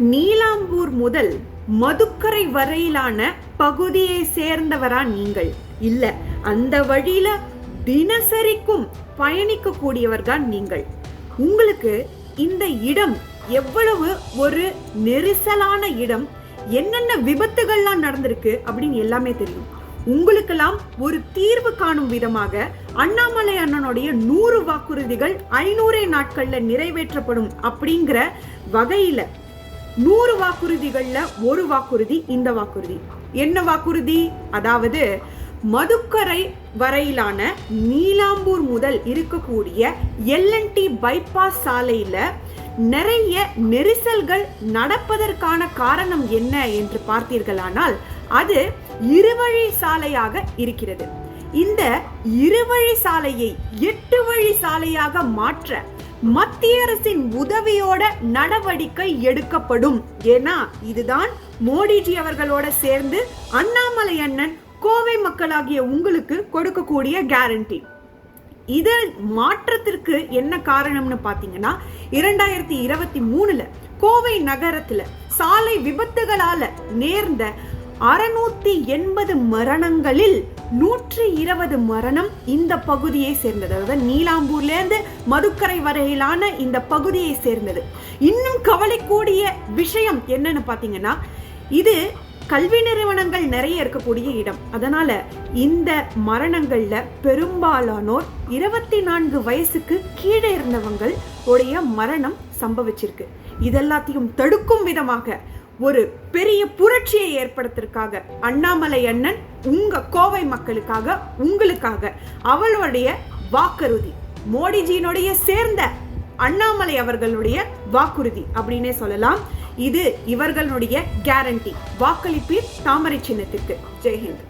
நீலாம்பூர் முதல் மதுக்கரை வரையிலான பகுதியை சேர்ந்தவரா நீங்கள். இல்ல அந்த வழியில தினசரிக்கும் பயணிக்க கூடியவர்தான் நீங்கள். உங்களுக்கு இந்த இடம் எவ்வளவு ஒரு நெரிசலான இடம் என்னென்ன விபத்துகள்லாம் நடந்திருக்கு அப்படின்னு எல்லாமே தெரியும். உங்களுக்கெல்லாம் ஒரு தீர்வு காணும் விதமாக அண்ணாமலை அண்ணனுடைய நூறு வாக்குறுதிகள் ஐநூறே நாட்கள்ல நிறைவேற்றப்படும் அப்படிங்கிற வகையில நூறு வாக்குறுதிகள்ல ஒரு வாக்குறுதி இந்த வாக்குறுதி. என்ன வாக்குறுதி? அதாவது மதுக்கரை வரையிலான நீலாம்பூர் முதல் இருக்கக்கூடிய எல்என்டி பைபாஸ் சாலையில நிறைய நெரிசல்கள் நடப்பதற்கான காரணம் என்ன என்று பார்த்தீர்களானால் அது இருவழி சாலையாக இருக்கிறது. இந்த இருவழி சாலையை எட்டு வழி சாலையாக மாற்ற மத்திய அரசின் உதவியோட நடவடிக்கை எடுக்கப்படும். ஏன்னா இதுதான் மோடிஜி அவர்களோட சேர்ந்து அண்ணாமலை அண்ணன் கோவை மக்களாகிய உங்களுக்கு கொடுக்கக்கூடிய கேரண்டி இது மாற்றத்திற்கு என்ன காரணம்னு பாத்தீங்கன்னா இரண்டாயிரத்தி இருபத்தி மூணுல கோவை நகரத்துல சாலை விபத்துகளால நேர்ந்த அறுநூத்தி எண்பது மரணங்களில் நூற்றி இருபது மரணம் இந்த பகுதியை சேர்ந்தது. அதாவது நீலாம்பூர்ல இருந்து மதுக்கரை வரையிலான இந்த பகுதியை சேர்ந்தது. இன்னும் கவலைக்கூடிய விஷயம் என்னன்னு பாத்தீங்கன்னா இது கல்வி நிறுவனங்கள் நிறைய இருக்கக்கூடிய இடம். அதனால இந்த மரணங்கள்ல பெரும்பாலானோர் இருபத்தி நான்கு வயசுக்கு கீழே இருந்தவங்கள் உடைய மரணம் சம்பவிச்சிருக்கு. இதெல்லாத்தையும் தடுக்கும் விதமாக ஒரு பெரிய புரட்சியை ஏற்படுத்துறதுக்காக அண்ணாமலை அண்ணன் உங்க கோவை மக்களுக்காக உங்களுக்காக அவளுடைய வாக்குறுதி மோடிஜியினுடைய சேர்ந்த அண்ணாமலை அவர்களுடைய வாக்குறுதி அப்படின்னே சொல்லலாம். இது இவர்களுடைய கேரண்டி வாக்களிப்பீர் தாமரை சின்னத்திற்கு ஜெய்ஹிந்த்